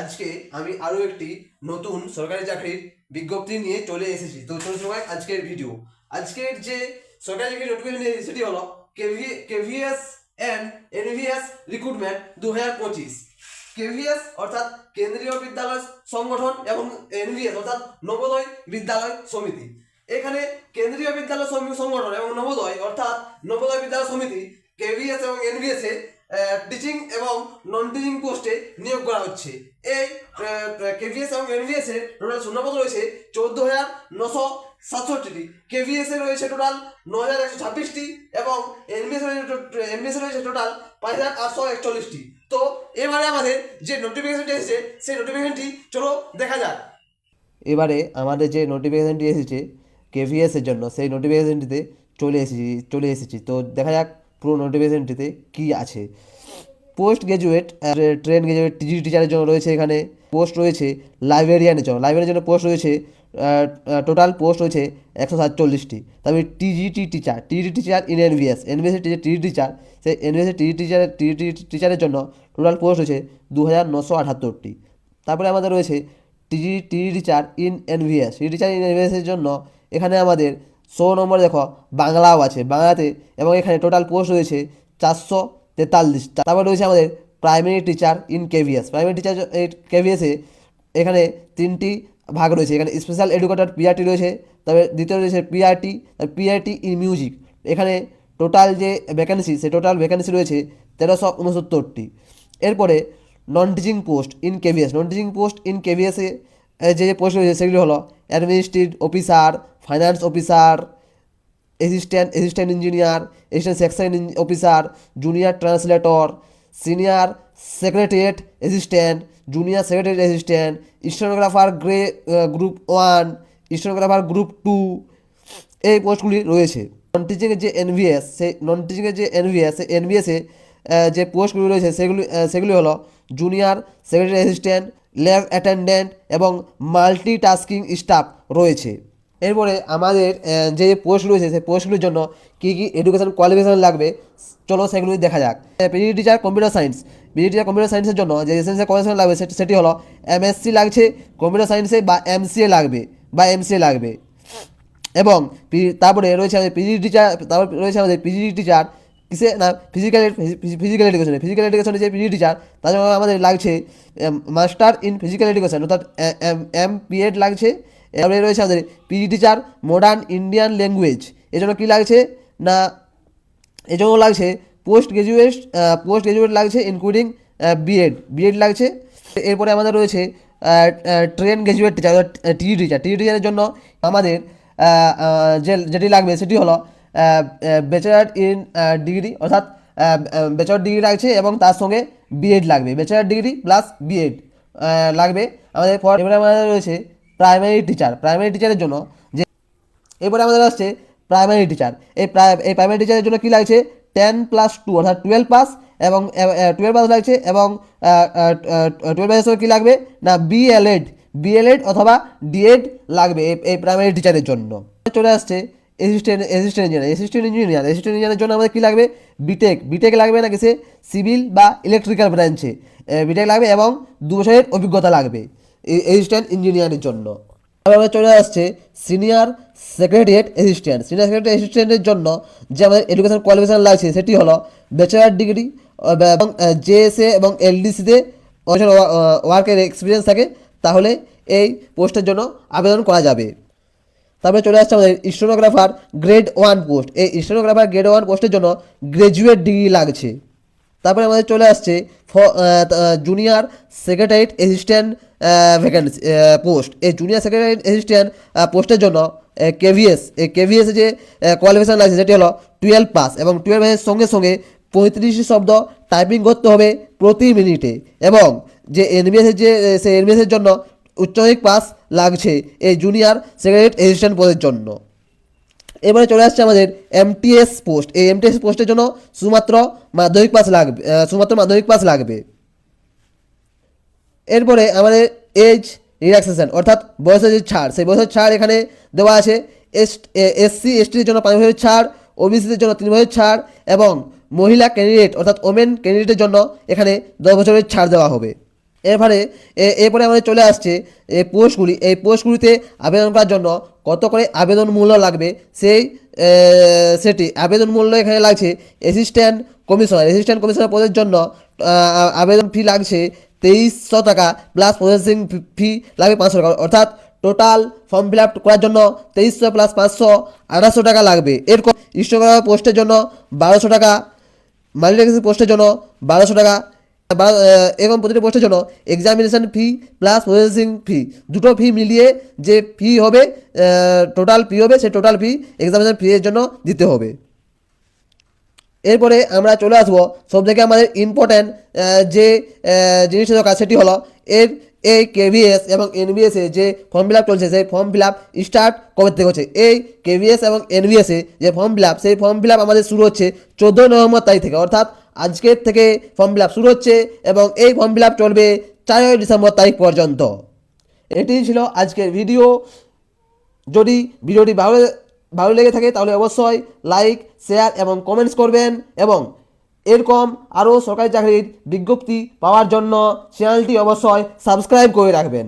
আজকে আমি আরও একটি নতুন সরকারি চাকরির বিজ্ঞপ্তি নিয়ে চলে এসেছি। তো চলো সবাই আজকের ভিডিও আজকের যে সরকারি চাকরির নোটিফিকেশন সেটি হলো KV KVS and NVS recruitment দু হাজার পঁচিশ। কেভিএস অর্থাৎ কেন্দ্রীয় বিদ্যালয় সংগঠন এবং এনভিএস অর্থাৎ নবোদয় বিদ্যালয় সমিতি। এখানে কেন্দ্রীয় বিদ্যালয় সংগঠন এবং নবোদয় অর্থাৎ নবোদয় বিদ্যালয় সমিতি কেভিএস এবং এনভিএস এ টিচিং এবং নন টিচিং পোস্টে নিয়োগ করা হচ্ছে। এই কেভিএস এবং এনভিএস এর টোটাল শূন্যপদ রয়েছে চোদ্দ হাজার নশো সাতষট্টিটি। কেভিএস এ রয়েছে টোটাল ন হাজার একশো ছাব্বিশটি এবং এনভিএস এনভিএস রয়েছে টোটাল পাঁচ হাজার আটশো একচল্লিশটি। তো এবারে আমাদের যে নোটিফিকেশনটি এসেছে, সেই নোটিফিকেশনটি চলো দেখা যাক। এবারে আমাদের যে নোটিফিকেশানটি এসেছে কেভিএস এর জন্য, সেই নোটিফিকেশনটিতে চলে এসেছি চলে এসেছি। তো দেখা যাক পুরো নোটিফিকেশানটিতে কি আছে। Post graduate train graduate TG টিচারের জন্য রয়েছে এখানে পোস্ট রয়েছে, লাইব্রেরিয়ানের জন্য। লাইব্রেরিয়ানের জন্য পোস্ট রয়েছে টোটাল পোস্ট রয়েছে একশো সাতচল্লিশটি। তারপরে TGT teacher TG teacher in NVS এনভিএসের যে টিজি টিচার, সেই এনভিএসের টিজি টিচারের টিজি টিচারের জন্য টোটাল পোস্ট রয়েছে দু হাজার নশো আটাত্তরটি। তারপরে আমাদের রয়েছে TG TG teacher in NVS. TG teacher in এনভিএসের জন্য এখানে আমাদের ষো নম্বর দেখো, বাংলাও আছে। বাংলাতে এবং এখানে টোটাল পোস্ট রয়েছে চারশো তেতাল্লিশ। তারপর রয়েছে আমাদের primary teacher in KVS primary teacher কেভিএসে এখানে তিনটি ভাগ রয়েছে। এখানে স্পেশাল এডুকেটর পিআরটি রয়েছে তবে দ্বিতীয় রয়েছে পিআরটি পিআরটি ইন মিউজিক এখানে টোটাল যে ভ্যাকেন্সি সে টোটাল ভ্যাকেন্সি রয়েছে তেরোশো উনসত্তরটি। এরপরে non teaching post in KVS non teaching post in কেভিএসে যে যে পোস্ট রয়েছে, সেগুলি হলো administrative officer finance officer assistant assistant engineer assistant section officer junior translator senior secretariat assistant junior secretary assistant stenographer grey group one stenographer group two এই পোস্টগুলি রয়েছে। নন টিচিংয়ের যে NVS সেই নন টিচিংয়ের যে এনভিএস সেই এনভিএসে যে পোস্টগুলি রয়েছে, সেগুলি সেগুলি হলো junior secretary assistant lab attendant এবং মাল্টি টাস্কিং স্টাফ রয়েছে। এরপরে আমাদের যে পোস্ট রয়েছে, সেই পোস্টগুলির জন্য কী কী এডুকেশন কোয়ালিফিকেশন লাগবে, চলো সেগুলি দেখা যাক। PG teacher computer science PG teacher computer সায়েন্সের জন্য যে এসেন্সিয়াল কোয়ালিফিকেশন লাগবে সেটি- হলো এমএসসি লাগছে কম্পিউটার সায়েন্সে বা এমসিএ লাগবে, বা এমসিএ লাগবে। এবং তারপরে রয়েছে আমাদের পিজি টিচার তারপর রয়েছে আমাদের পিজি টিচার কিসে না ফিজিক্যাল ফিজিক্যাল এডুকেশনে ফিজিক্যাল এডুকেশনে যে পিজি টিচার তার জন্য আমাদের লাগছে মাস্টার ইন ফিজিক্যাল এডুকেশন অর্থাৎ এম পিএড লাগছে এরপরে রয়েছে আমাদের PG teacher modern Indian language এজন্য কী লাগছে? না এজন্য লাগছে পোস্ট গ্রাজুয়েট পোস্ট গ্রাজুয়েট লাগছে ইনক্লুডিং বিএড বিএড লাগছে। এরপরে আমাদের রয়েছে train graduate teacher TG teacher TG টিচারের জন্য আমাদের যে, যেটি লাগবে সেটি হলো ব্যাচেলার ইন ডিগ্রি অর্থাৎ ব্যাচেলার ডিগ্রি লাগছে এবং তার সঙ্গে বিএড লাগবে। ব্যাচেলার ডিগ্রি প্লাস বিএড লাগবে। আমাদের পর এবারে আমাদের রয়েছে প্রাইমারি টিচার প্রাইমারি টিচারের জন্য যে এরপরে আমাদের আসছে প্রাইমারি টিচার এই এই প্রাইমারি টিচারের জন্য কী লাগছে? টেন প্লাস টু অর্থাৎ টুয়েলভ পাস এবং টুয়েলভ পাস লাগছে এবং টুয়েলভ পাসের সঙ্গে কী লাগবে? না বিএলএড বিএলএড অথবা ডিএড লাগবে এই- প্রাইমারি টিচারের জন্য। চলে আসছে assistant assistant engineer assistant engineer assistant ইঞ্জিনিয়ারের জন্য আমাদের কী লাগবে? বিটেক বিটেক লাগবে না কিসে সিভিল বা ইলেকট্রিক্যাল ব্রাঞ্চে বিটেক লাগবে এবং দু বছরের অভিজ্ঞতা লাগবে। অ্যাসিস্ট্যান্ট ইঞ্জিনিয়ারের জন্য। আমাদের চলে আসছে senior secretariat assistant senior secretary অ্যাসিস্ট্যান্টের জন্য যে আমাদের এডুকেশন কোয়ালিফিকেশন লাগছে, সেটি হলো ব্যাচেলার ডিগ্রি এবং জেএসএ এবং এলডিসিতে ওয়ার্কের এক্সপিরিয়েন্স থাকে, তাহলে এই পোস্টের জন্য আবেদন করা যাবে। তারপরে চলে আসছে আমাদের স্টেনোগ্রাফার গ্রেড ওয়ান পোস্ট এই স্টেনোগ্রাফার গ্রেড ওয়ান পোস্টের জন্য গ্র্যাজুয়েট ডিগ্রি লাগছে। তারপরে আমাদের চলে আসছে junior secretariat assistant vacancy post এই জুনিয়র সেক্রেটারিট অ্যাসিস্ট্যান্ট পোস্টের জন্য কেভিএস এই কেভিএস যে কোয়ালিফিকেশান লাগছে সেটি হলো টুয়েলভ পাস এবং টুয়েলভ পাসের সঙ্গে সঙ্গে পঁয়ত্রিশটি শব্দ টাইপিং করতে হবে প্রতি মিনিটে এবং যে এনবিএসের যে সেই এনবিএসের জন্য উচ্চমাধ্যমিক পাস লাগছে এই জুনিয়র সেক্রেটারিট অ্যাসিস্ট্যান্ট পদের জন্য। এবারে চলে আসছে আমাদের এমটিএস পোস্ট এই এমটিএস পোস্টের জন্য শুধুমাত্র মাধ্যমিক পাস লাগবে শুধুমাত্র মাধ্যমিক পাস লাগবে। এরপরে আমাদের এজ রিল্যাক্সেশন অর্থাৎ বয়সের যে ছাড়, সেই বয়সের ছাড় এখানে দেওয়া আছে। এস এসসি এসটির জন্য পাঁচ বছরের ছাড় ওবিসিদের জন্য তিন বছরের ছাড় এবং মহিলা ক্যান্ডিডেট অর্থাৎ ওমেন ক্যান্ডিডেটের জন্য এখানে দশ বছরের ছাড় দেওয়া হবে। এরপরে এরপরে আমাদের চলে আসছে এই পোস্টগুলি। এই পোস্টগুলিতে আবেদন করার জন্য কত করে আবেদন মূল্য লাগবে? সেই সেটি আবেদন মূল্য এখানে লাগছে অ্যাসিস্ট্যান্ট কমিশনার অ্যাসিস্ট্যান্ট কমিশনার পদের জন্য আবেদন ফি লাগছে তেইশশো টাকা প্লাস প্রসেসিং ফি লাগবে পাঁচশো টাকা। অর্থাৎ টোটাল ফর্ম ফিল আপ করার জন্য তেইশশো প্লাস পাঁচশো আঠাশশো টাকা লাগবে। এরকম ইনস্টাগ্রাম পোস্টের জন্য বারোশো টাকা মাল্টিটেক্সিং পোস্টের জন্য বারোশো টাকা বা- আহ, এরকম প্রতিটি পোস্টের জন্য examination fee plus processing fee দুটো ফি মিলিয়ে যে ফি হবে টোটাল ফি হবে সেই টোটাল ফি এক্সামিনেশন ফি এর জন্য দিতে হবে। এরপরে আমরা চলে আসব সব থেকে আমাদের ইম্পর্ট্যান্ট যে জিনিসটা দরকার সেটি হলো এর এই কেভিএস এবং এনবিএস যে ফর্ম ফিল আপ চলছে, সেই ফর্ম ফিল আপ স্টার্ট কবে থেকে হচ্ছে? এই কেভিএস এবং এনবিএস যে ফর্ম ফিল আপ সেই ফর্ম ফিল আপ আমাদের শুরু হচ্ছে চোদ্দোই নভেম্বর তারিখ থেকে, অর্থাৎ আজকের থেকে ফর্ম ফিল আপ শুরু হচ্ছে এবং এই ফর্ম ফিল আপ চলবে চারই ডিসেম্বর তারিখ পর্যন্ত। এটি ছিল আজকের ভিডিও যদি ভিডিওটি ভালো ভালো লেগে থাকে তাহলে অবশ্যই লাইক শেয়ার এবং কমেন্টস করবেন এবং এরকম আরও সরকারি চাকরির বিজ্ঞপ্তি পাওয়ার জন্য চ্যানেলটি অবশ্যই সাবস্ক্রাইব করে রাখবেন।